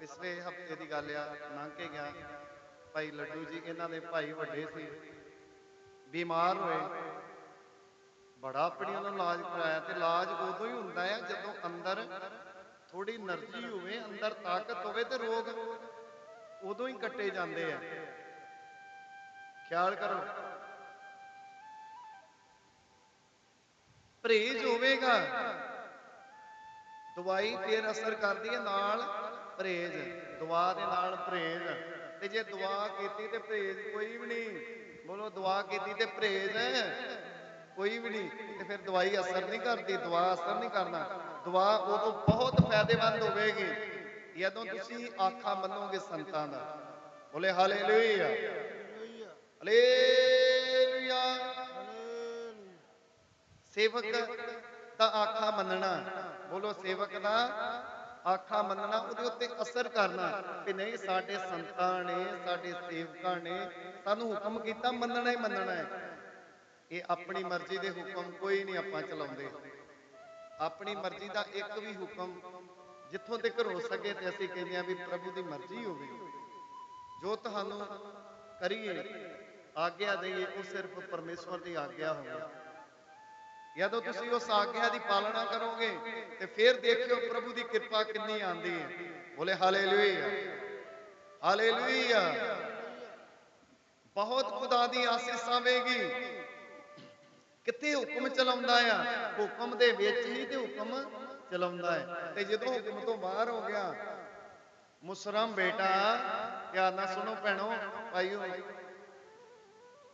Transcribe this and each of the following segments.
ਪਿਛਲੇ ਹਫ਼ਤੇ ਦੀ ਗੱਲ ਆ, ਲੰਘ ਕੇ ਗਿਆ। ਭਾਈ ਲੱਡੂ ਜੀ, ਇਹਨਾਂ ਦੇ ਭਾਈ ਵੱਡੇ ਸੀ। ਬਿਮਾਰ ਹੋਏ। ਬੜਾ ਆਪਣੀ ਉਹਨਾਂ ਇਲਾਜ ਕਰਾਇਆ ਤੇ ਇਲਾਜ ਉਦੋਂ ਹੀ ਹੁੰਦਾ ਹੈ ਜਦੋਂ ਅੰਦਰ ਥੋੜੀ એનર્ਜੀ ਹੋਵੇ, ਅੰਦਰ ਤਾਕਤ ਹੋਵੇ ਤੇ ਰੋਗ ਉਦੋਂ ਹੀ ਕੱਟੇ ਜਾਂਦੇ ਆ। ਖਿਆਲ ਕਰੋ। ਪ੍ਰੇਜ ਹੋਵੇਗਾ। ਦਵਾਈ ਫੇਰ ਅਸਰ ਕਰਦੀ ਹੈ ਨਾਲ। ਪਰਹੇਜ਼, ਦੁਆ ਦੇ ਨਾਲ ਪਰਹੇਜ਼। ਤੇ ਜੇ ਦੁਆ ਕੀਤੀ ਤੇ ਪਰਹੇਜ਼ ਕੋਈ ਵੀ ਨਹੀਂ। ਬੋਲੋ, ਦੁਆ ਕੀਤੀ ਤੇ ਪਰਹੇਜ਼ ਕੋਈ ਵੀ ਨਹੀਂ। ਤੇ ਫਿਰ ਦਵਾਈ ਅਸਰ ਨਹੀਂ ਕਰਦੀ, ਦੁਆ ਅਸਰ ਨਹੀਂ ਕਰਨਾ। ਦੁਆ ਉਦੋਂ ਬਹੁਤ ਫਾਇਦੇਮੰਦ ਹੋਵੇਗੀ, ਜਦੋਂ ਤੁਸੀਂ ਆਖਾ ਮੰਨੋਗੇ ਸੰਤਾਂ ਦਾ। ਬੋਲੇ, ਹਾਲੇਲੂਇਆ। ਹਾਲੇਲੂਇਆ। ਸੇਵਕ ਦਾ ਆਖਾ ਮੰਨਣਾ। ਬੋਲੋ, ਸੇਵਕ ਦਾ ਆਖਾ ਮੰਨਣਾ, ਉਹਦੇ ਉੱਤੇ ਅਸਰ ਕਰਨਾ ਕਿ ਨਹੀਂ, ਸਾਡੇ ਸੰਤਾਂ ਨੇ, ਸਾਡੇ ਸੇਵਕਾਂ ਨੇ ਸਾਨੂੰ ਹੁਕਮ ਕੀਤਾ, ਮੰਨਣਾ ਹੀ ਮੰਨਣਾ ਹੈ। ਇਹ ਆਪਣੀ ਮਰਜ਼ੀ ਦੇ ਹੁਕਮ ਕੋਈ ਨਹੀਂ ਆਪਾਂ ਚਲਾਉਂਦੇ। ਆਪਣੀ ਮਰਜ਼ੀ ਦਾ ਇੱਕ ਵੀ ਹੁਕਮ ਜਿੱਥੋਂ ਤੱਕ ਹੋ ਸਕੇ ਤੇ ਅਸੀਂ ਕਹਿੰਦੇ ਆ ਵੀ ਪ੍ਰਭੂ ਦੀ ਮਰਜ਼ੀ ਹੋਵੇ। ਜੋ ਤੁਹਾਨੂੰ ਕਰੀਏ, ਆਗਿਆ ਦੇਈਏ, ਉਹ ਸਿਰਫ ਪਰਮੇਸ਼ਵਰ ਦੀ ਆਗਿਆ ਹੋਵੇ। ਜਦੋਂ ਤੁਸੀਂ ਉਸ ਆਗਿਆ ਦੀ ਪਾਲਣਾ ਕਰੋਗੇ ਤੇ ਫਿਰ ਦੇਖਿਓ ਪ੍ਰਭੂ ਦੀ ਕਿਰਪਾ ਕਿੰਨੀ ਆਂਦੀ ਹੈ। ਬੋਲੇ ਹਾਲੇਲੂਇਆ। ਹਾਲੇਲੂਇਆ। ਬਹੁਤ ਖੁਦਾ ਦੀ ਆਸੀਸ ਆਵੇਗੀ। ਕਿੱਥੇ ਹੁਕਮ ਚਲਾਉਂਦਾ ਆ? ਹੁਕਮ ਦੇ ਵਿੱਚ ਹੀ ਤੇ ਹੁਕਮ ਚਲਾਉਂਦਾ ਹੈ। ਤੇ ਜਦੋਂ ਹੁਕਮ ਤੋਂ ਬਾਹਰ ਹੋ ਗਿਆ, ਮੁਸਰਮ ਬੇਟਾ ਧਿਆਨ ਨਾਲ ਸੁਣੋ ਭੈਣੋ, ਭਾਈਓ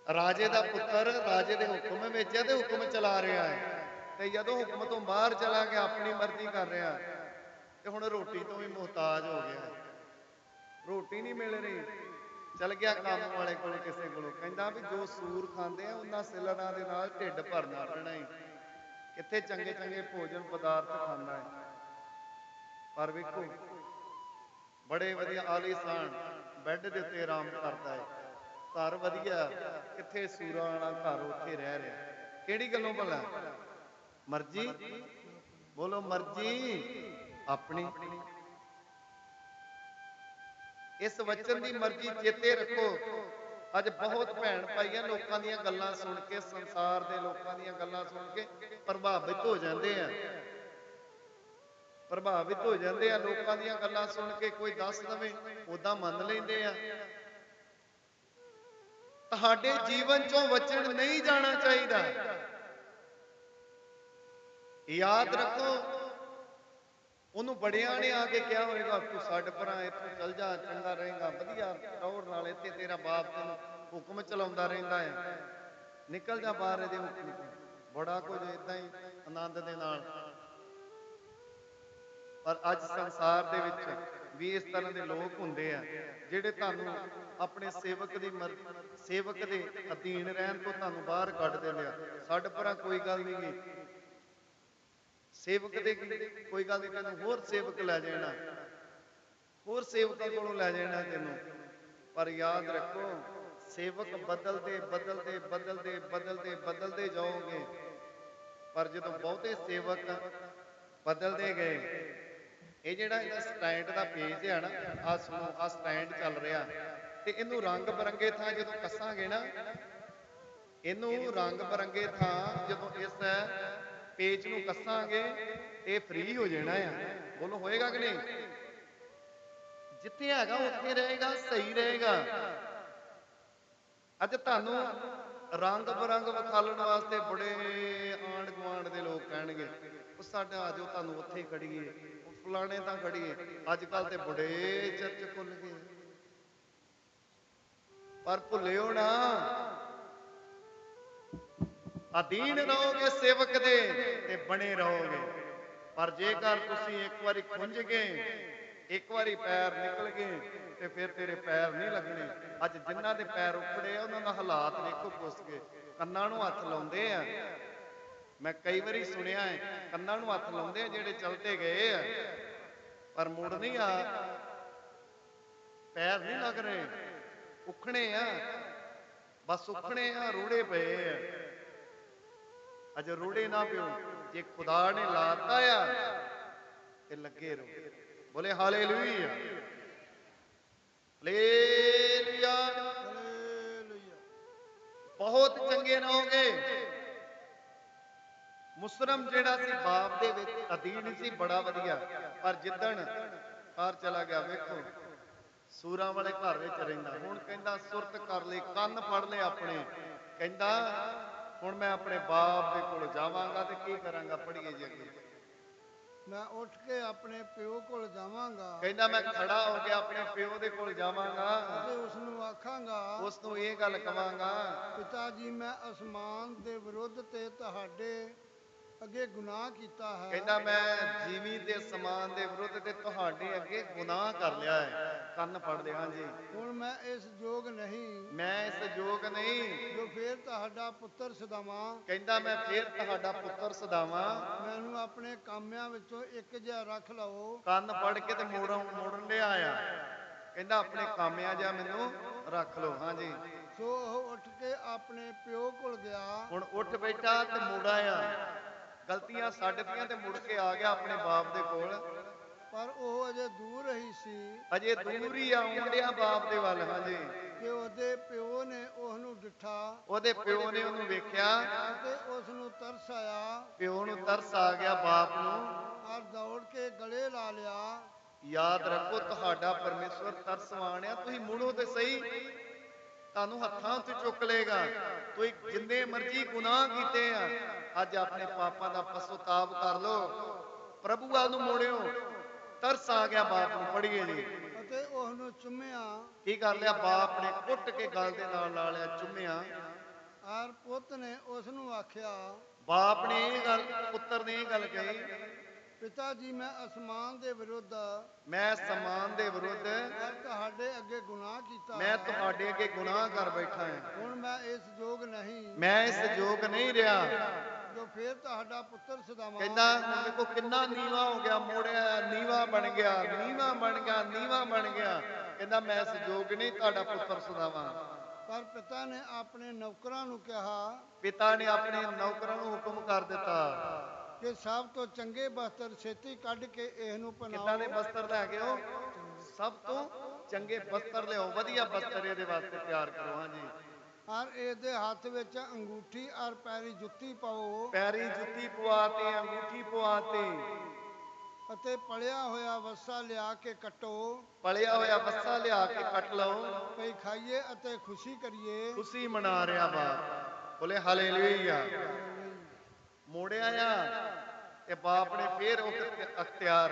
ਰਾਜੇ ਦਾ ਪੁੱਤਰ ਰਾਜੇ ਦੇ ਹੁਕਮ ਵਿੱਚ ਹੈ ਤੇ ਹੁਕਮ ਚਲਾ ਰਿਹਾ ਹੈ। ਤੇ ਜਦੋਂ ਹੁਕਮ ਤੋਂ ਬਾਹਰ ਚਲਾ ਗਿਆ, ਆਪਣੀ ਮਰਜ਼ੀ ਕਰ ਰਿਹਾ ਤੇ ਹੁਣ ਰੋਟੀ ਤੋਂ ਵੀ ਮੁਹਤਾਜ ਹੋ ਗਿਆ ਰੋਟੀ ਨਹੀਂ ਮਿਲ ਰਹੀ। ਚਲ ਗਿਆ ਕੰਮ ਵਾਲੇ ਕੋਲ ਕਿਸੇ ਕੋਲ। ਕਹਿੰਦਾ ਵੀ ਜੋ ਸੂਰ ਖਾਂਦੇ ਆ, ਉਹਨਾਂ ਸਿਲਰਾਂ ਦੇ ਨਾਲ ਢਿੱਡ ਭਰਨਾ ਪੈਣਾ ਹੀ ਕਿੱਥੇ ਚੰਗੇ ਚੰਗੇ ਭੋਜਨ ਪਦਾਰਥ ਖਾਂਦਾ ਹੈ। ਪਰ ਵੇਖੋ, ਬੜੇ ਵਧੀਆ ਆਲੀਸਾਨ ਬੈੱਡ ਦੇ ਉੱਤੇ ਆਰਾਮ ਕਰਦਾ ਹੈ। ਘਰ ਵਧੀਆ, ਕਿੱਥੇ ਸੂਰਾਂ ਵਾਲਾ ਘਰ ਉੱਥੇ ਰਹਿ ਰਿਹਾ। ਕਿਹੜੀ ਗੱਲੋਂ ਭਲਾ? ਮਰਜ਼ੀ? ਬੋਲੋ ਮਰਜ਼ੀ। ਆਪਣੀ। ਇਸ ਵਚਨ ਦੀ ਮਰਜ਼ੀ ਚੇਤੇ ਰੱਖੋ। ਅੱਜ ਬਹੁਤ ਭੈਣ ਭਾਈਆਂ ਲੋਕਾਂ ਦੀਆਂ ਗੱਲਾਂ ਸੁਣ ਕੇ, ਸੰਸਾਰ ਦੇ ਲੋਕਾਂ ਦੀਆਂ ਗੱਲਾਂ ਸੁਣ ਕੇ ਪ੍ਰਭਾਵਿਤ ਹੋ ਜਾਂਦੇ ਆ। ਪ੍ਰਭਾਵਿਤ ਹੋ ਜਾਂਦੇ ਆ ਲੋਕਾਂ ਦੀਆਂ ਗੱਲਾਂ ਸੁਣ ਕੇ, ਕੋਈ ਦੱਸ ਦਵੇ ਉਦਾਂ ਮੰਨ ਲੈਂਦੇ ਆ। ਤੁਹਾਡੇ ਜੀਵਨ ਚੋਂ ਵਚਨ ਨਹੀਂ ਜਾਣਾ ਚਾਹੀਦਾ। ਯਾਦ ਰੱਖੋ, ਉਹਨੂੰ ਬੜਿਆਂ ਨੇ ਆ ਕੇ ਕਿਹਾ ਹੋਵੇਗਾ, ਤੂੰ ਛੱਡ ਪਰਾਂ, ਇੱਥੋਂ ਚੱਲ ਜਾ, ਚੰਗਾ ਰਹੇਗਾ, ਵਧੀਆ ਟੌਰ ਨਾਲ ਇੱਥੇ ਤੇਰਾ ਬਾਪ ਤੈਨੂੰ ਹੁਕਮ ਚਲਾਉਂਦਾ ਰਹਿੰਦਾ ਹੈ। ਨਿਕਲ ਜਾ ਬਾਹਰ ਇਹਦੇ ਹੁਕਮ ਬੜਾ ਕੁਝ ਇਦਾਂ ਹੀ ਆਨੰਦ ਦੇ ਨਾਲ। ਪਰ ਅੱਜ ਸੰਸਾਰ ਦੇ ਵਿੱਚ ਵੀ ਇਸ ਤਰ੍ਹਾਂ ਦੇ ਲੋਕ ਹੁੰਦੇ ਆ, ਜਿਹੜੇ ਤੁਹਾਨੂੰ ਆਪਣੇ ਸੇਵਕ ਦੀ ਮਰ ਸੇਵਕ ਦੇ ਅਧੀਨ ਰਹਿਣ ਤੋਂ ਤੁਹਾਨੂੰ ਬਾਹਰ ਕੱਢ ਦਿੰਦੇ ਆ। ਸਾਡੇ ਪਰਾਂ ਕੋਈ ਗੱਲ ਨਹੀਂ ਗੀ। ਸੇਵਕ ਦੇ ਕੋਈ ਗੱਲ ਨਹੀਂ, ਤੈਨੂੰ ਹੋਰ ਸੇਵਕ ਲੈ ਜਾਣਾ। ਹੋਰ ਸੇਵਕਾਂ ਕੋਲੋਂ ਲੈ ਜਾਣਾ ਤੈਨੂੰ। ਪਰ ਯਾਦ ਰੱਖੋ, ਸੇਵਕ ਬਦਲਦੇ ਬਦਲਦੇ ਬਦਲਦੇ ਬਦਲਦੇ ਬਦਲਦੇ ਜਾਓਗੇ। ਪਰ ਜਦੋਂ ਬਹੁਤੇ ਸੇਵਕ ਬਦਲਦੇ ਗਏ, ਇਹ ਜਿਹੜਾ ਇਹਦਾ ਸਟੈਂਡ ਦਾ ਪੇਜ ਹੈ ਨਾ ਆ ਸੁਣੋ ਆ ਸਟੈਂਡ ਚੱਲ ਰਿਹਾ। ਤੇ ਇਹਨੂੰ ਰੰਗ ਬਰੰਗੇ ਥਾਂ ਜਦੋਂ ਕੱਸਾਂਗੇ ਨਾ, ਇਹਨੂੰ ਰੰਗ ਬਰੰਗੇ ਥਾਂ ਜਦੋਂ ਇਸ ਪੇਜ ਨੂੰ ਕੱਸਾਂਗੇ, ਇਹ ਫ੍ਰੀ ਹੋ ਜਾਣਾ ਆ। ਬੋਲੋ, ਹੋਏਗਾ ਕਿ ਨਹੀਂ? ਜਿੱਥੇ ਹੈਗਾ, ਉੱਥੇ ਰਹੇਗਾ, ਸਹੀ ਰਹੇਗਾ। ਅੱਜ ਤੁਹਾਨੂੰ ਰੰਗ ਬਰੰਗ ਵਿਖਾਲਣ ਵਾਸਤੇ ਬੜੇ ਆਂਡ ਗੁਆਂਢ ਦੇ ਲੋਕ ਕਹਿਣਗੇ, ਉਹ ਸਾਡਾ ਆਜੋ ਤੁਹਾਨੂੰ ਉੱਥੇ ਖੜੀਏ ਉਹ ਫਲਾਣੇ ਤਾਂ ਖੜੀਏ ਅੱਜ ਕੱਲ ਤੇ ਬੜੇ ਚਰਚ ਖੁੱਲ ਗਏ। ਪਰ ਭੁੱਲਿਓ ਨਾ। ਅਧੀਨ ਰਹੋਗੇ ਸੇਵਕ ਦੇ ਤੇ ਬਣੇ ਰਹੋਗੇ। ਪਰ ਜੇਕਰ ਤੁਸੀਂ ਇੱਕ ਵਾਰੀ ਖੁੰਝ ਗਏ, ਇੱਕ ਵਾਰੀ ਪੈਰ ਨਿਕਲ ਗਏ, ਤੇ ਫਿਰ ਤੇਰੇ ਪੈਰ ਨਹੀਂ ਲੱਗਣੇ। ਅੱਜ ਜਿਨ੍ਹਾਂ ਦੇ ਪੈਰ ਉੱਪੜੇ ਆ, ਉਹਨਾਂ ਦਾ ਹਾਲਾਤ ਦੇਖੋ ਪੁੱਛ ਗਏ ਕੰਨਾਂ ਨੂੰ ਹੱਥ ਲਾਉਂਦੇ ਆ। ਮੈਂ ਕਈ ਵਾਰੀ ਸੁਣਿਆ ਹੈ, ਕੰਨਾਂ ਨੂੰ ਹੱਥ ਲਾਉਂਦੇ ਆ ਜਿਹੜੇ ਚਲਦੇ ਗਏ ਆ। ਪਰ ਮੁੜ ਨਹੀਂ ਆ। ਪੈਰ ਨਹੀਂ ਲੱਗ ਰਹੇ। ਉਖਣੇ ਆ। ਬਸ ਉਖਣੇ ਆ ਰੂੜੇ ਪਏ ਆ। ਅਜ ਰੂੜੇ ਨਾ ਪਿਓ। ਜੇ ਖੁਦਾ ਨੇ ਲਾਤਾ ਆ ਤੇ ਲੱਗੇ ਰਹੋ। ਬੋਲੇ ਹਾਲੇਲੂਇਆ। ਹਲੇਲੂਇਆ। ਹਾਲੇਲੂਇਆ। ਬਹੁਤ ਚੰਗੇ ਰਹੋਗੇ ਮੁਸਲਮ ਜਿਹੜਾ ਸੀ ਬਾਪ ਦੇ ਵਿੱਚ ਅਧੀਨ ਸੀ ਬੜਾ ਵਧੀਆ। ਪਰ ਜਿੱਦਣ ਬਾਹਰ ਚਲਾ ਗਿਆ ਵੇਖੋ। ਸੂਰਾਂ ਵਾਲੇ ਘਰ ਵਿੱਚ ਰਹਿੰਦਾ। ਹੁਣ ਕਹਿੰਦਾ ਸੁਰਤ ਕਰ ਲਈ ਕੰਨ ਫੜ ਲਏ ਆਪਣੇ। ਕਹਿੰਦਾ ਹੁਣ ਮੈਂ ਆਪਣੇ ਬਾਪ ਦੇ ਕੋਲ ਜਾਵਾਂਗਾ ਤੇ ਕੀ ਕਰਾਂਗਾ? ਪੜੀਏ ਜੀ ਅੱਗੇ। ਮੈਂ ਉੱਠ ਕੇ ਆਪਣੇ ਪਿਓ ਕੋਲ ਜਾਵਾਂਗਾ। ਕਹਿੰਦਾ ਮੈਂ ਖੜਾ ਹੋ ਕੇ ਆਪਣੇ ਪਿਓ ਦੇ ਕੋਲ ਜਾਵਾਂਗਾ। ਤੇ ਉਸ ਨੂੰ ਆਖਾਂਗਾ ਉਸ ਨੂੰ ਇਹ ਗੱਲ ਕਵਾਂਗਾ ਪਿਤਾ ਜੀ ਮੈਂ ਅਸਮਾਨ ਦੇ ਵਿਰੁੱਧ ਤੇ ਤੁਹਾਡੇ ਅੱਗੇ ਗੁਨਾਹ ਕੀਤਾ ਹੈ। ਕਹਿੰਦਾ ਮੈਂ ਜੀਵੀ ਦੇ ਸਮਾਨ ਦੇ ਵਿਰੁੱਧ ਤੇ ਤੁਹਾਡੇ ਅੱਗੇ ਗੁਨਾਹ ਕਰ ਲਿਆ ਹੈ। ਕੰਨ ਫੜ ਲਿਆ ਹਾਂਜੀ। ਹੁਣ ਮੈਂ ਇਸ ਯੋਗ ਨਹੀਂ। ਮੈਂ ਇਸ ਯੋਗ ਨਹੀਂ। ਜੋ ਫੇਰ ਤੁਹਾਡਾ ਪੁੱਤਰ ਸਦਾਵਾਂ ਕਹਿੰਦਾ ਮੈਂ ਫੇਰ ਤੁਹਾਡਾ ਪੁੱਤਰ ਸਦਾਵਾਂ ਮੈਨੂੰ ਆਪਣੇ ਕਾਮਿਆਂ ਵਿੱਚੋਂ ਇੱਕ ਜਿਹਾ ਰੱਖ ਲਓ। ਕੰਨ ਫੜ ਕੇ ਤੇ ਮੋੜਨ ਮੋੜਨ ਲਿਆ ਆ। ਕਹਿੰਦਾ ਆਪਣੇ ਕਾਮਿਆਂ ਜਾ ਮੈਨੂੰ ਰੱਖ ਲਓ ਹਾਂਜੀ। ਸੋ ਉਹ ਉੱਠ ਕੇ ਆਪਣੇ ਪਿਓ ਕੋਲ ਗਿਆ। ਹੁਣ ਉੱਠ ਬੈਠਾ ਤੇ ਮੁੜਾ ਆ ਗਲਤੀਆਂ ਛੱਡਦੀਆਂ ਤੇ ਮੁੜ ਕੇ ਆ ਗਿਆ ਆਪਣੇ ਬਾਪ ਦੇ ਕੋਲ। ਪਰ ਉਹ ਅਜੇ ਦੂਰ ਰਹੀ ਸੀ। ਅਜੇ ਦੂਰ ਹੀ ਆਉਣ ਡਿਆ ਬਾਪ ਦੇ ਵੱਲ ਹਾਂਜੀ। ਕਿ ਉਹਦੇ ਪਿਓ ਨੇ ਉਸ ਨੂੰ ਡਿਠਾ। ਉਹਦੇ ਪਿਓ ਨੇ ਉਹਨੂੰ ਵੇਖਿਆ। ਅਤੇ ਉਸ ਨੂੰ ਤਰਸ ਆਇਆ। ਪਿਓ ਨੂੰ ਤਰਸ ਆ ਗਿਆ ਬਾਪ ਨੂੰ। ਔਰ ਦੌੜ ਕੇ ਗਲੇ ਲਾ ਲਿਆ। ਯਾਦ ਰੱਖੋ ਤੁਹਾਡਾ ਪਰਮੇਸ਼ਵਰ ਤਰਸਵਾਨ ਆ ਤੁਸੀਂ ਮੁੜੋ ਤੇ ਸਹੀ। ਤੁਹਾਨੂੰ ਹੱਥਾਂ ਉੱਤੇ ਚੁੱਕ ਲੇਗਾ ਤੁਸੀਂ ਜਿੰਨੇ ਮਰਜ਼ੀ ਗੁਨਾਹ ਕੀਤੇ ਆ ਅੱਜ ਆਪਣੇ ਪਾਪਾਂ ਦਾ ਪਛਤਾਵ ਕਰ ਲੋ ਪ੍ਰਭੂ ਵੱਲ ਨੂੰ ਮੋੜਿਓ ਤਰਸ ਆ ਗਿਆ ਬਾਪ ਨੂੰ ਪੜੀਏ ਜੀ ਅਤੇ ਉਸ ਨੂੰ ਚੁੰਮਿਆ। ਕੀ ਕਰ ਲਿਆ? ਬਾਪ ਨੇ ਕੁੱਟ ਕੇ ਗਲ ਦੇ ਨਾਲ ਲਾ ਲਿਆ ਚੁੰਮਿਆ। ਔਰ ਪੁੱਤ ਨੇ ਉਸ ਨੂੰ ਆਖਿਆ ਬਾਪ ਨੇ ਇਹ ਗੱਲ ਪੁੱਤਰ ਨੇ ਇਹ ਗੱਲ ਕਹੀ ਪਿਤਾ ਜੀ ਮੈਂ ਅਸਮਾਨ ਦੇ ਵਿਰੁੱਧ ਮੈਂ ਸਮਾਨ ਦੇ ਵਿਰੁੱਧ। ਤੁਹਾਡੇ ਅੱਗੇ ਗੁਨਾਹ ਕੀਤਾ। ਮੈਂ। ਤੁਹਾਡੇ ਅੱਗੇ ਗੁਨਾਹ ਕਰ ਬੈਠਾ ਹਾਂ। ਹੁਣ ਮੈਂ ਇਸ ਯੋਗ ਨਹੀਂ। ਮੈਂ ਇਸ ਯੋਗ ਨਹੀਂ ਰਿਹਾ। ਜੋ ਫੇਰ ਤੁਹਾਡਾ ਪੁੱਤਰ ਸਦਾਵਾਂ ਕਹਿੰਦਾ ਵੇਖੋ ਕਿੰਨਾ ਨੀਵਾ ਹੋ ਗਿਆ ਮੋੜਿਆ ਨੀਵਾ ਬਣ ਗਿਆ ਨੀਵਾ ਬਣ ਗਿਆ ਨੀਵਾ ਬਣ ਗਿਆ। ਕਹਿੰਦਾ ਮੈਂ ਇਸ ਯੋਗ ਨਹੀਂ ਤੁਹਾਡਾ ਪੁੱਤਰ ਸਦਾਵਾਂ ਪਰ ਪਿਤਾ ਨੇ ਆਪਣੇ ਨੌਕਰਾਂ ਨੂੰ ਕਿਹਾ। ਪਿਤਾ ਨੇ ਆਪਣੇ ਨੌਕਰਾਂ ਨੂੰ ਹੁਕਮ ਕਰ ਦਿੱਤਾ। ਕਿ ਸਭ ਤੋਂ ਚੰਗੇ ਬਸਤਰ ਛੇਤੀ ਕੱਢ ਕੇ ਇਸ ਨੂੰ ਕਿੱਦਾਂ ਦੇ ਪਹਿਨਾਓ ਬਸਤਰ ਲੈ ਕੇ ਆਓ? ਸਭ ਤੋਂ ਚੰਗੇ ਬਸਤਰ ਲਿਆਓ ਵਧੀਆ ਬਸਤਰ ਇਹਦੇ ਵਾਸਤੇ ਤਿਆਰ ਕਰੋ ਹਾਂਜੀ। ਔਰ ਇਹਦੇ ਹੱਥ ਵਿੱਚ ਅੰਗੂਠੀ ਔਰ ਪੈਰੀ ਜੁੱਤੀ ਪਾਓ। ਪੈਰੀ ਜੁੱਤੀ ਪਵਾਤੇ ਅੰਗੂਠੀ ਪਵਾਤੇ ਅਤੇ ਪੜਿਆ ਹੋਇਆ ਵੱਸਾ ਲਿਆ ਕੇ ਕੱਟੋ। ਪਲਿਆ ਹੋਇਆ ਬੱਸਾ ਲਿਆ ਕੇ ਕੱਟ ਲਓ। ਭਈ ਖਾਈਏ ਅਤੇ ਖੁਸ਼ੀ ਕਰੀਏ। ਖੁਸ਼ੀ ਮਨਾ ਰਿਹਾ ਬਾਪ ਬੋਲੇ ਹਾਲੇਲੂਇਆ। ਮੋੜਿਆ ਆ। ਤੇ ਬਾਪ ਨੇ ਫੇਰ ਉਹ ਅਖਤਿਆਰ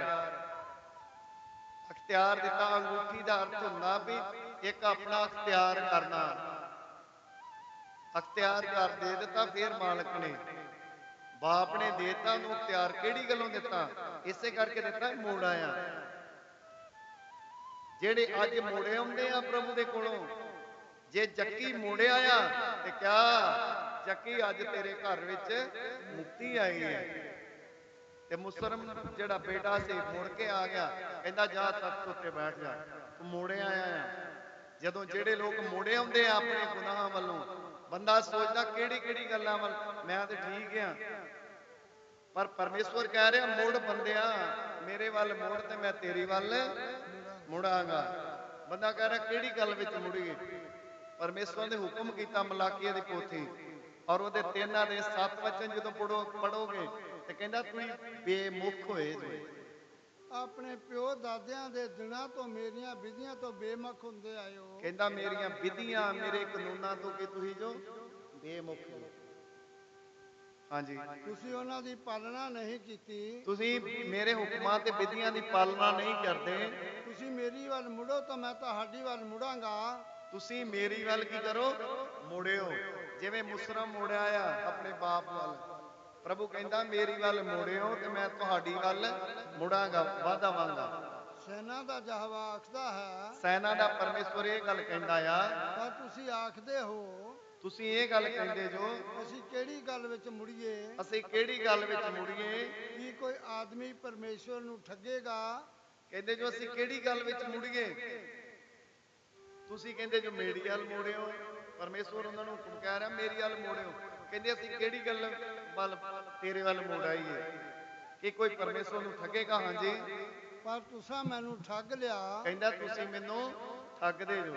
ਅਖਤਿਆਰ ਦਿੱਤਾ, ਅੰਗੂਠੀ ਦਾ ਅਰਥ ਹੁੰਦਾ ਵੀ ਇੱਕ ਆਪਣਾ ਅਖਤਿਆਰ ਕਰਨਾ। ਅਖਤਿਆਰ ਕਰ ਦੇ ਦਿੱਤਾ, ਫੇਰ ਮਾਲਕ ਨੇ। ਬਾਪ ਨੇ ਦੇਤਾ ਨੂੰ ਅਖਤਿਆਰ ਕਿਹੜੀ ਗੱਲੋਂ ਦਿੱਤਾ? ਇਸੇ ਕਰਕੇ ਦਿੱਤਾ ਮੋੜ ਆਇਆ। ਜਿਹੜੇ ਅੱਜ ਮੋੜੇ ਆਉਂਦੇ ਆ ਪ੍ਰਭੂ ਦੇ ਕੋਲੋਂ, ਜੇ ਜੱਕੀ ਮੋੜਿਆ ਆ ਤੇ ਕਿਆ? ਜੱਕੀ ਅੱਜ ਤੇਰੇ ਘਰ ਵਿੱਚ ਮੁਕਤੀ ਆਈ ਹੈ। ਤੇ ਮੁਸਲਮ ਜਿਹੜਾ ਬੇਟਾ ਸੀ ਮੁੜ ਕੇ ਆ ਗਿਆ, ਕਹਿੰਦਾ ਜਾ ਤਖਤ ਉੱਤੇ ਬੈਠ ਜਾ। ਤੂੰ ਮੋੜਿਆ ਆਇਆ ਆ। ਜਦੋਂ ਜਿਹੜੇ ਲੋਕ ਮੋੜੇ ਆਉਂਦੇ ਆ ਆਪਣੇ ਗੁਨਾਹਾਂ ਵੱਲੋਂ, ਬੰਦਾ ਸੋਚਦਾ ਕਿਹੜੀ ਕਿਹੜੀ ਗੱਲਾਂ ਵੱਲ, ਮੈਂ ਤੇ ਠੀਕ ਆ। ਪਰ ਪਰਮੇਸ਼ਵਰ ਕਹਿ ਰਿਹਾ, ਮੋੜ ਬੰਦਿਆ, ਮੇਰੇ ਵੱਲ ਮੋੜ ਤੇ ਮੈਂ ਤੇਰੀ ਵੱਲ ਮੁੜਾਂਗਾ। ਬੰਦਾ ਕਹਿ ਰਿਹਾ, ਕਿਹੜੀ ਗੱਲ ਵਿੱਚ ਮੁੜੀਏ ਪਰਮੇਸ਼ਵਰ ਨੇ ਹੁਕਮ ਕੀਤਾ, ਮਲਾਕੀਆ ਦੀ ਪੋਥੀ। ਔਰ ਉਹਦੇ ਤਿੰਨਾਂ ਦੇ ਸੱਤ ਵਚਨ ਜਦੋਂ ਪੜੋ ਪੜੋਗੇ ਤੇ ਕਹਿੰਦਾ ਤੁਸੀਂ ਬੇਮੁਖ ਹੋਏ ਜੀ। ਆਪਣੇ ਪਿਓ ਦਾਦਿਆਂ ਦੇ ਦਿਨਾਂ ਤੋਂ ਮੇਰੀਆਂ ਵਿਧੀਆਂ ਤੋਂ ਬੇਮੁਖ ਹੁੰਦੇ ਆਇਓ। ਕਹਿੰਦਾ ਮੇਰੀਆਂ ਵਿਧੀਆਂ ਮੇਰੇ ਕਾਨੂੰਨਾਂ ਤੋਂ ਕਿ ਤੁਸੀਂ ਜੋ ਬੇਮੁਖ ਹੋ। ਹਾਂਜੀ। ਤੁਸੀਂ ਉਹਨਾਂ ਦੀ ਪਾਲਣਾ ਨਹੀਂ ਕੀਤੀ। ਤੁਸੀਂ ਮੇਰੇ ਹੁਕਮਾਂ ਤੇ ਵਿਧੀਆਂ ਦੀ ਪਾਲਣਾ ਨਹੀਂ ਕਰਦੇ। ਤੁਸੀਂ ਮੇਰੀ ਵੱਲ ਮੁੜੋ ਤਾਂ ਮੈਂ ਤੁਹਾਡੀ ਵੱਲ ਮੁੜਾਂਗਾ। ਤੁਸੀਂ ਮੇਰੀ ਵੱਲ ਕੀ ਕਰੋ? ਮੋੜਿਓ। ਜਿਵੇਂ ਮੁਸਰਾ ਮੋੜਿਆ ਆ ਆਪਣੇ ਬਾਪ ਵੱਲ। ਪ੍ਰਭੂ ਕਹਿੰਦਾ ਮੇਰੀ ਵੱਲ ਮੋੜਿਓ ਤੇ ਮੈਂ ਤੁਹਾਡੀ ਵੱਲ ਮੁੜਾਂਗਾ ਵਾਧਾਵਾਂਗਾ। ਸੈਨਾ ਦਾ ਜਹਵਾ ਆਖਦਾ ਹੈ ਸੈਨਾ ਦਾ ਪਰਮੇਸ਼ਵਰ ਇਹ ਗੱਲ ਕਹਿੰਦਾ ਆ ਪਰ ਤੁਸੀਂ ਆਖਦੇ ਹੋ ਤੁਸੀਂ ਇਹ ਗੱਲ ਕਹਿੰਦੇ ਜੋ ਅਸੀਂ ਕਿਹੜੀ ਗੱਲ ਵਿੱਚ ਮੁੜੀਏ? ਅਸੀਂ ਕਿਹੜੀ ਗੱਲ ਵਿੱਚ ਮੁੜੀਏ? ਕੀ ਕੋਈ ਆਦਮੀ ਪਰਮੇਸ਼ਵਰ ਨੂੰ ਠੱਗੇਗਾ? ਕਹਿੰਦੇ ਜੋ ਅਸੀਂ ਕਿਹੜੀ ਗੱਲ ਵਿੱਚ ਮੁੜੀਏ? ਤੁਸੀਂ ਕਹਿੰਦੇ ਜੋ ਮੇਰੀ ਵੱਲ ਮੋੜਿਓ। ਪਰਮੇਸ਼ਵਰ ਉਹਨਾਂ ਨੂੰ ਹੁਕਮ ਕਹਿ ਰਿਹਾ ਮੇਰੀ ਵੱਲ ਮੋੜਿਓ। ਕਹਿੰਦੇ ਅਸੀਂ ਕਿਹੜੀ ਗੱਲ ਵੱਲ ਤੇਰੇ ਵੱਲ ਮੋੜ ਆਈਏ? ਕਿ ਕੋਈ ਪਰਮੇਸ਼ਵਰ ਨੂੰ ਠੱਗੇਗਾ? ਹਾਂਜੀ। ਪਰ ਤੁਸੀਂ ਮੈਨੂੰ ਠੱਗ ਲਿਆ। ਕਹਿੰਦਾ ਤੁਸੀਂ ਮੈਨੂੰ ਠੱਗਦੇ ਜੋ।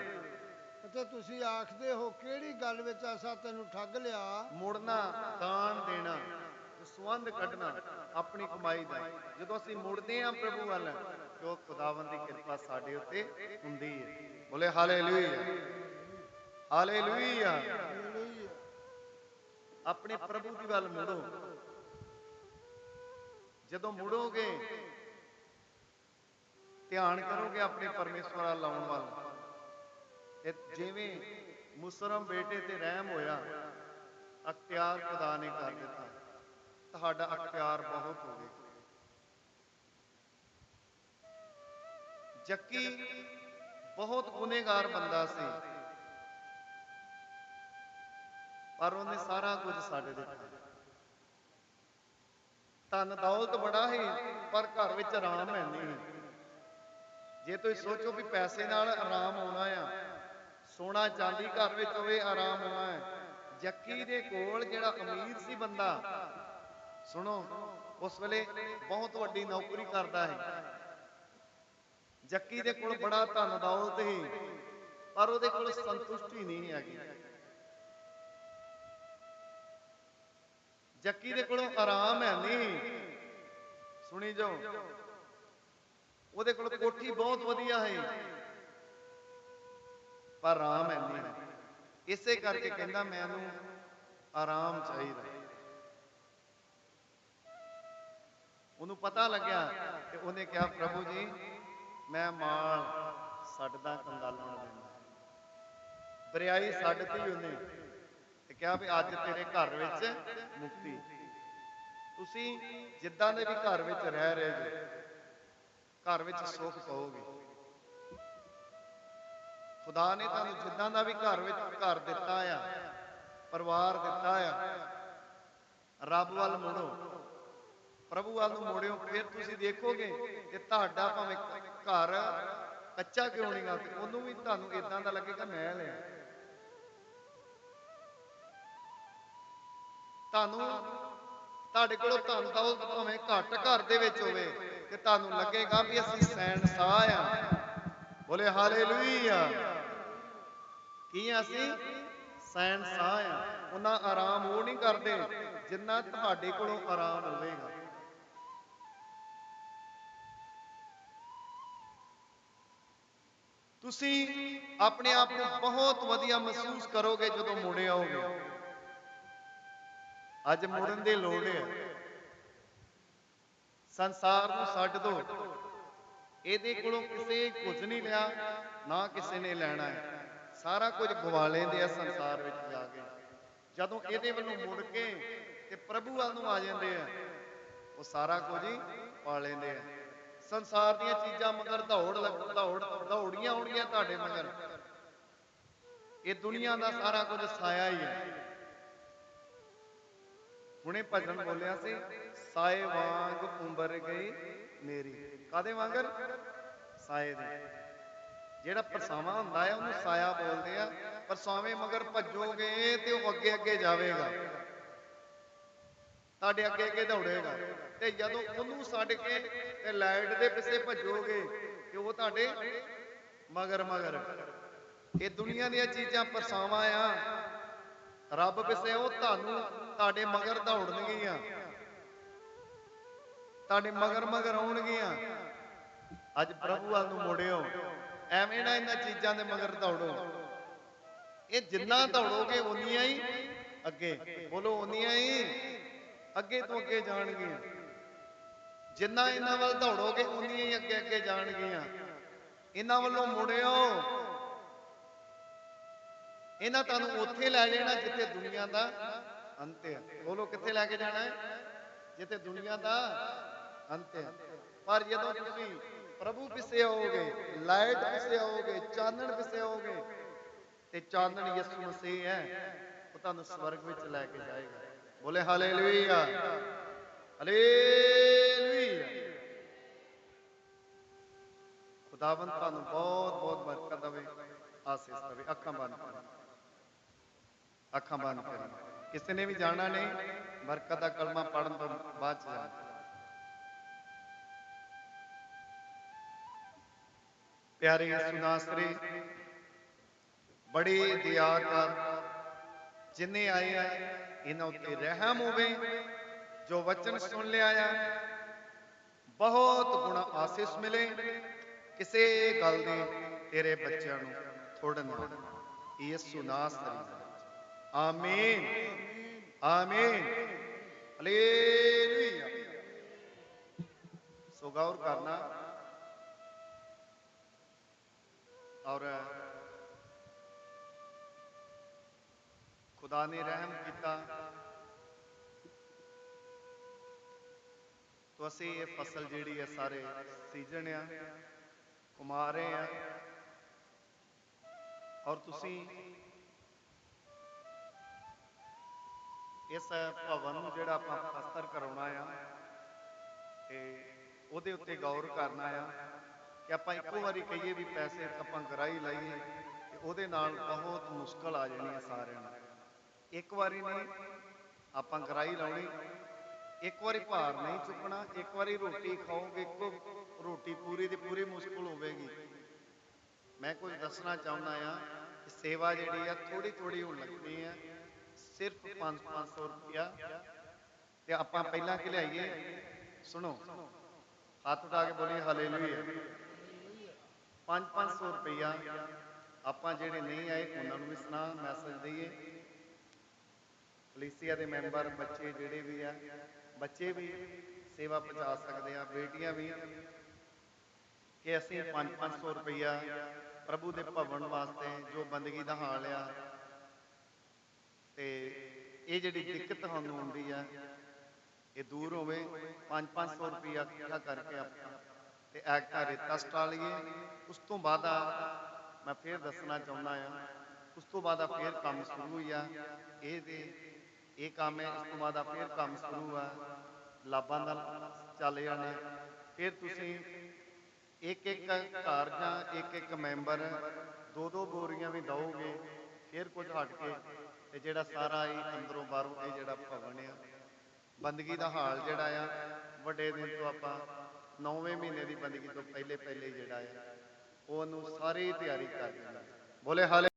ਅਤੇ ਤੁਸੀਂ ਆਖਦੇ ਹੋ ਕਿਹੜੀ ਗੱਲ ਵਿੱਚ ਐਸਾ ਤੈਨੂੰ ਠੱਗ ਲਿਆ? ਮੁੜਨਾ ਦਾਨ ਦੇਣਾ ਤੇ ਸੁਵੰਧ ਕੱਢਣਾ ਆਪਣੀ ਕਮਾਈ ਦਾ ਜਦੋਂ ਅਸੀਂ ਮੁੜਦੇ ਹਾਂ ਪ੍ਰਭੂ ਵੱਲ ਤੇ ਉਹ ਖੁਦਾਵੰਦ ਦੀ ਕਿਰਪਾ ਸਾਡੇ ਉੱਤੇ ਹੁੰਦੀ ਹੈ। ਬੋਲੇ ਹਾਲੇਲੂਇਆ। ਹਾਲੇਲੂਇਆ। ਹਾਲੇਲੂਇਆ। ਆਪਣੇ ਪ੍ਰਭੂ ਦੀ ਵੱਲ ਮੁੜੋ। ਜਦੋਂ ਮੁੜੋਗੇ, ਧਿਆਨ ਕਰੋਗੇ ਆਪਣੇ ਪਰਮੇਸ਼ਵਰ ਵੱਲ ਲਾਉਣ ਵੱਲ। ਜਿਵੇਂ ਮੁਸਰਮ ਬੇਟੇ ਤੇ ਰਹਿਮ ਹੋਇਆ, ਅਖਤਿਆਰ ਖੁਦਾ ਨੇ ਕਰ ਦਿੱਤਾ। ਤੁਹਾਡਾ ਅਖਤਿਆਰ ਬਹੁਤ ਹੋ ਗਿਆ। ਜੱਕੀ ਬਹੁਤ ਗੁਨੇਗਾਰ ਬੰਦਾ ਸੀ। ਪਰ ਉਹਨੇ ਸਾਰਾ ਕੁਝ ਸਾਡੇ ਦਿੱਤਾ। ਧਨ ਦੌਲਤ ਬੜਾ ਹੀ ਪਰ ਘਰ ਵਿੱਚ ਆਰਾਮ ਹੈ ਨਹੀਂ। ਜੇ ਤੁਸੀਂ ਸੋਚੋ ਵੀ ਪੈਸੇ ਨਾਲ ਆਰਾਮ ਆਉਣਾ ਆ, ਸੋਨਾ ਚਾਂਦੀ ਘਰ ਵਿੱਚ ਹੋਵੇ, ਆਰਾਮ ਆਉਣਾ ਹੈ। ਜੱਕੀ ਦੇ ਕੋਲ ਜਿਹੜਾ ਅਮੀਰ ਸੀ ਬੰਦਾ, ਸੁਣੋ, ਉਸ ਵੇਲੇ ਬਹੁਤ ਵੱਡੀ ਨੌਕਰੀ ਕਰਦਾ ਹੈ ਜੱਕੀ ਦੇ ਕੋਲ ਬੜਾ ਧਨ ਦੌਲਤ ਹੀ ਪਰ ਉਹਦੇ ਕੋਲ ਸੰਤੁਸ਼ਟੀ ਨਹੀਂ ਹੈਗੀ। ਜੱਕੀ ਦੇ ਕੋਲੋਂ ਆਰਾਮ ਹੈ ਨਹੀਂ। ਸੁਣੀ ਜਾਓ। ਉਹਦੇ ਕੋਲ ਕੋਠੀ ਬਹੁਤ ਵਧੀਆ ਹੈ। ਪਰ ਆਰਾਮ ਹੈ ਨਹੀਂ। ਇਸੇ ਕਰਕੇ ਕਹਿੰਦਾ ਮੈਨੂੰ ਆਰਾਮ ਚਾਹੀਦਾ। ਉਹਨੂੰ ਪਤਾ ਲੱਗਿਆ ਤੇ ਉਹਨੇ ਕਿਹਾ, ਪ੍ਰਭੂ ਜੀ, ਮੈਂ ਮਾਲ ਛੱਡਦਾ ਕੰਗਾਲਾਂ ਨੂੰ ਦਿੰਦਾ ਬਰਿਆਈ ਛੱਡਤੀ ਉਹਨੇ। ਤੇ ਕਿਹਾ ਵੀ ਅੱਜ ਤੇਰੇ ਘਰ ਵਿੱਚ ਮੁਕਤੀ। ਤੁਸੀਂ ਜਿੱਦਾਂ ਦੇ ਵੀ ਘਰ ਵਿੱਚ ਰਹਿ ਰਹੇ ਜੀ, ਘਰ ਵਿੱਚ ਸੁੱਖ ਪਾਓਗੇ। ਖੁਦਾ ਨੇ ਤੁਹਾਨੂੰ ਜਿੱਦਾਂ ਦਾ ਵੀ ਘਰ ਵਿੱਚ ਘਰ ਦਿੱਤਾ ਆ, ਪਰਿਵਾਰ ਦਿੱਤਾ ਆ, ਰੱਬ ਵੱਲ ਮੁੜੋ। ਪ੍ਰਭੂ ਵੱਲ ਨੂੰ ਮੋੜਿਓ, ਫਿਰ ਤੁਸੀਂ ਦੇਖੋਗੇ ਕਿ ਤੁਹਾਡਾ ਭਾਵੇਂ ਘਰ ਕੱਚਾ ਕਿਉਂ ਨਹੀਂਗਾ ਉਹਨੂੰ ਵੀ ਤੁਹਾਨੂੰ ਇਦਾਂ ਦਾ ਲੱਗੇਗਾ, ਮੈਂ ਲਿਆ। ਤੁਹਾਨੂੰ, ਤੁਹਾਡੇ ਕੋਲੋਂ ਧਨ ਦੌਲਤ ਭਾਵੇਂ ਘੱਟ ਘਰ ਦੇ ਵਿੱਚ ਹੋਵੇ ਤੇ ਤੁਹਾਨੂੰ ਲੱਗੇਗਾ ਵੀ ਅਸੀਂ ਸੈਨ ਸਾਹ ਆ। ਬੋਲੇ ਹਾਲੇਲੂਇਆ। ਕੀ ਅਸੀਂ? ਸੈਨ ਸਾਹ ਆ। ਉਹਨਾਂ ਆਰਾਮ ਉਹ ਨਹੀਂ ਕਰਦੇ ਜਿੰਨਾ ਤੁਹਾਡੇ ਕੋਲੋਂ ਆਰਾਮ ਹੋਵੇਗਾ। ਤੁਸੀਂ ਆਪਣੇ ਆਪ ਨੂੰ ਬਹੁਤ ਵਧੀਆ ਮਹਿਸੂਸ ਕਰੋਗੇ ਜਦੋਂ ਮੁੜੇ ਆਓਗੇ। ਅੱਜ ਮੁੜਨ ਦੀ ਲੋੜ ਹੈ। ਸੰਸਾਰ ਨੂੰ ਛੱਡ ਦੋ। ਇਹਦੇ ਕੋਲੋਂ ਕਿਸੇ ਕੁਝ ਨਹੀਂ ਲਿਆ, ਨਾ ਕਿਸੇ ਨੇ ਲੈਣਾ ਹੈ। ਸਾਰਾ ਕੁਝ ਗਵਾ ਲੈਂਦੇ ਆ ਸੰਸਾਰ ਵਿੱਚ ਜਾ ਕੇ। ਜਦੋਂ ਇਹਦੇ ਵੱਲੋਂ ਮੁੜ ਕੇ ਤੇ ਪ੍ਰਭੂ ਵੱਲ ਨੂੰ ਆ ਜਾਂਦੇ ਆ, ਉਹ ਸਾਰਾ ਕੁਝ ਹੀ ਪਾ ਲੈਂਦੇ ਆ। ਸੰਸਾਰ ਦੀਆਂ ਚੀਜ਼ਾਂ ਮਗਰ ਦੌੜ ਲੱਗ- ਦੌੜ, ਦੌੜੀਆਂ ਹੋਣਗੀਆਂ ਤੁਹਾਡੇ ਮਗਰ। ਇਹ ਦੁਨੀਆ ਦਾ ਸਾਰਾ ਕੁਝ ਸਾਇਆ ਹੀ ਹੈ। ਹੁਣੇ ਭਜਨ ਬੋਲਿਆ ਸੀ, ਸਾਏ ਵਾਂਗ ਉੰਬਰ ਗਈ ਮੇਰੀ। ਕਾਦੇ ਵਾਂਗਰ ਸਾਏ ਦੇ। ਜਿਹੜਾ ਪਰਸਾਵਾ ਹੁੰਦਾ ਹੈ ਉਹਨੂੰ ਸਾਇਆ ਬੋਲਦੇ ਆ। ਪਰਸਾਵੇਂ ਮਗਰ ਭੱਜੋਗੇ ਤੇ ਉਹ ਅੱਗੇ ਅੱਗੇ ਜਾਵੇਗਾ। ਤੁਹਾਡੇ ਅੱਗੇ ਅੱਗੇ ਦੌੜੇਗਾ। ਤੇ ਜਦੋਂ ਉਹਨੂੰ ਛੱਡ ਕੇ ਤੇ ਲਾਈਟ ਦੇ ਪਿੱਛੇ ਭੱਜੋਗੇ ਤੇ ਉਹ ਤੁਹਾਡੇ ਮਗਰ ਮਗਰ। ਇਹ ਦੁਨੀਆ ਦੀਆਂ ਚੀਜ਼ਾਂ ਪਰਸਾਵਾਂ ਆ। ਰੱਬ ਪਿੱਛੇ ਉਹ ਤੁਹਾਨੂੰ ਤੁਹਾਡੇ ਮਗਰ ਦੌੜਨਗੀਆਂ। ਤੁਹਾਡੇ ਮਗਰ ਮਗਰ ਆਉਣਗੀਆਂ। ਅੱਜ ਪ੍ਰਭੂ ਵੱਲ ਨੂੰ ਮੋੜਿਓ। ਐਵੇਂ ਨਾ ਇਹਨਾਂ ਚੀਜ਼ਾਂ ਦੇ ਮਗਰ ਦੌੜੋ। ਇਹ ਜਿੰਨਾ ਦੌੜੋਗੇ ਉਨੀਆਂ ਹੀ ਅੱਗੇ। ਬੋਲੋ ਉਨੀਆਂ ਹੀ ਅੱਗੇ ਤੋਂ ਅੱਗੇ ਜਾਣਗੀਆਂ। ਜਿੰਨਾ ਇਹਨਾਂ ਵੱਲ ਦੌੜੋਗੇ ਉਨੀਆਂ ਹੀ ਅੱਗੇ ਅੱਗੇ ਜਾਣਗੀਆਂ। ਇਹਨਾਂ ਵੱਲੋਂ ਮੁੜਿਓ। ਇਹਨਾਂ ਤੁਹਾਨੂੰ ਉੱਥੇ ਲੈ ਜਾਣਾ ਜਿੱਥੇ ਦੁਨੀਆ ਦਾ ਅੰਤ ਹੈ। ਬੋਲੋ, ਕਿੱਥੇ ਲੈ ਕੇ ਜਾਣਾ ਹੈ? ਜਿੱਥੇ ਦੁਨੀਆ ਦਾ ਅੰਤ ਹੈ। ਪਰ ਜਦੋਂ ਤੁਸੀਂ ਪ੍ਰਭੂ ਪਿੱਛੇ ਆਓਗੇ, ਲਾਈਟ ਪਿੱਛੇ ਆਓਗੇ, ਚਾਨਣ ਪਿੱਛੇ ਆਓਗੇ, ਤੇ ਚਾਨਣ ਯਿਸੂ ਮਸੀਹ ਹੈ, ਉਹ ਤੁਹਾਨੂੰ ਸਵਰਗ ਵਿੱਚ ਲੈ ਕੇ ਜਾਏਗਾ। ਬੋਲੇ, ਹਾਲੇਲੂਇਆ। ਹਾਲੇਲੂਇਆ। ਖੁਦਾਵੰਦ ਤੁਹਾਨੂੰ ਬਹੁਤ ਬਹੁਤ ਬਰਕਤ ਦੇਵੇ, ਆਸੀਸ ਦੇਵੇ, ਅੱਖਾਂ ਬੰਦ ਕਰੋ। ਅੱਖਾਂ ਬੰਦ ਕਰੋ ਕਿਸੇ ਨੇ ਵੀ ਜਾਣਾ ਨਹੀਂ, ਬਰਕਤ ਦਾ ਕਲਮਾ ਪੜਨ ਤੋਂ ਬਾਅਦ ਚ ਜਾਣਾ। ਪਿਆਰੇ ਯਿਸੂ ਨਾਸਰੀ ਬੜੀ ਦਇਆ ਕਰ। ਜਿੰਨੇ ਆਏ ਆ, ਇਹਨਾਂ ਉੱਤੇ ਰਹਿਮ ਹੋਵੇ। ਜੋ ਵਚਨ ਸੁਣ ਲਿਆ ਆ, ਬਹੁਤ ਗੁਣਾ ਆਸੀਸ ਮਿਲੇ। ਕਿਸੇ ਗੱਲ ਦੀ ਤੇਰੇ ਬੱਚਿਆਂ ਨੂੰ ਥੋੜਨ ਨਾ ਯਿਸੂ ਨਾਸਰੀ ਆਮੀਨ ਆਮੀਨ ਹਾਲੇਲੂਇਆ ਸੋ ਗੌਰ ਕਰਨਾ ਔਰ ਖੁਦਾ ਨੇ ਰਹਿਮ ਕੀਤਾ ਤੋ ਅਸੀਂ ਇਹ ਫਸਲ ਜਿਹੜੀ ਹੈ ਸਾਰੇ ਸੀਜ਼ਨ ਆ ਕਮਾ ਰਹੇ ਆ ਔਰ ਇਸ ਭਵਨ ਨੂੰ ਜਿਹੜਾ ਆਪਾਂ ਪਲਸਤਰ ਕਰਾਉਣਾ ਆ, ਤੇ ਉਹਦੇ ਉੱਤੇ ਗੌਰ ਕਰਨਾ ਆ ਕਿ ਆਪਾਂ ਇੱਕੋ ਵਾਰੀ ਕਹੀਏ ਵੀ ਪੈਸੇ ਆਪਾਂ ਗਰਾਈ ਲਾਈਏ, ਤੇ ਉਹਦੇ ਨਾਲ ਬਹੁਤ ਮੁਸ਼ਕਲ ਆ ਜਾਣੀ ਆ ਸਾਰਿਆਂ ਨੂੰ ਇੱਕ ਵਾਰੀ ਨਹੀਂ, ਆਪਾਂ ਗਰਾਈ ਲਾਉਣੀ, ਇੱਕ ਵਾਰੀ ਭਾਰ ਨਹੀਂ ਚੁੱਕਣਾ, ਇੱਕ ਵਾਰੀ ਰੋਟੀ ਖਾਓਗੇ, ਇੱਕੋ ਰੋਟੀ ਪੂਰੀ ਦੀ ਪੂਰੀ ਮੁਸ਼ਕਲ ਹੋਵੇਗੀ। ਮੈਂ ਕੁਝ ਦੱਸਣਾ ਚਾਹੁੰਦਾ ਆ ਕਿ ਸੇਵਾ ਜਿਹੜੀ ਆ ਥੋੜੀ ਥੋੜੀ ਹੋਣ ਲੱਗਣੀ ਆ। ਸਿਰਫ 5-500 ਰੁਪਿਆ ਤੇ ਆਪਾਂ ਪਹਿਲਾਂ ਕਿ ਲਿਆਈਏ? ਸੁਣੋ। ਹੱਥ ਉਠਾ ਕੇ ਬੋਲੀਏ, ਹਾਲੇਲੂਇਆ। 5-500 ਰੁਪਇਆ ਆਪਾਂ ਜਿਹੜੇ ਨਹੀਂ ਆਏ, ਉਹਨਾਂ ਨੂੰ ਵੀ ਸੁਣਾ, ਮੈਸੇਜ ਦਈਏ। ਕਲੀਸਿਆ ਦੇ ਮੈਂਬਰ, ਬੱਚੇ ਜਿਹੜੇ ਵੀ ਆ, ਬੱਚੇ ਵੀ ਸੇਵਾ ਪਹੁੰਚਾ ਸਕਦੇ ਆ, ਬੇਟੀਆਂ ਵੀ। ਕਿ ਅਸੀਂ 5-500 ਰੁਪਇਆ ਪ੍ਰਭੂ ਦੇ ਭਵਨ ਵਾਸਤੇ ਜੋ ਬੰਦਗੀ ਦਾ ਹਾਲ ਆ ਤੇ ਇਹ ਜਿਹੜੀ ਦਿੱਕਤ ਤੁਹਾਨੂੰ ਆਉਂਦੀ ਆ, ਇਹ ਦੂਰ ਹੋਵੇ 5-500 ਰੁਪਇਆ ਇਕੱਠਾ ਕਰਕੇ ਆਪਾਂ? ਤੇ ਐਕਟਾ ਰੇਤਾ ਸਟਾ ਲਈਏ, ਉਸ ਤੋਂ ਬਾਅਦ ਆ ਮੈਂ ਫੇਰ ਦੱਸਣਾ ਚਾਹੁੰਦਾ ਆ, ਉਸ ਤੋਂ ਬਾਅਦ ਆ ਫੇਰ ਕੰਮ ਸ਼ੁਰੂ ਹੋਇਆ ਇਹ ਦੇ, ਇਹ ਕੰਮ ਹੈ ਇਸ ਤੋਂ ਬਾਅਦ ਆ ਫੇਰ ਕੰਮ ਸ਼ੁਰੂ ਆ, ਲਾਭਾਂ ਨਾਲ ਚੱਲ ਜਾਣੇ ਫਿਰ ਤੁਸੀਂ ਇੱਕ ਇੱਕ ਘਰ ਜਾਂ ਇੱਕ ਇੱਕ ਮੈਂਬਰ ਦੋ ਦੋ ਬੋਰੀਆਂ ਵੀ ਦਓਗੇ, ਫਿਰ ਕੁਝ ਹਟ ਕੇ ਇਹ ਜਿਹੜਾ ਸਾਰਾ ਇਹ ਅੰਦਰੋਂ ਬਾਹਰੋਂ ਇਹ ਜਿਹੜਾ ਭਵਨ ਆ, ਬੰਦਗੀ ਦਾ ਹਾਲ ਜਿਹੜਾ ਆ, ਵੱਡੇ ਦਿਨ ਤੋਂ ਆਪਾਂ 9ਵੇਂ ਮਹੀਨੇ ਦੀ ਬੰਦਗੀ ਤੋਂ ਪਹਿਲੇ ਪਹਿਲੇ ਜਿਹੜਾ ਆ, ਉਹਨੂੰ ਸਾਰੀ ਤਿਆਰੀ ਕਰ ਦਿੰਦੇ ਬੋਲੇ ਹਾਲੇ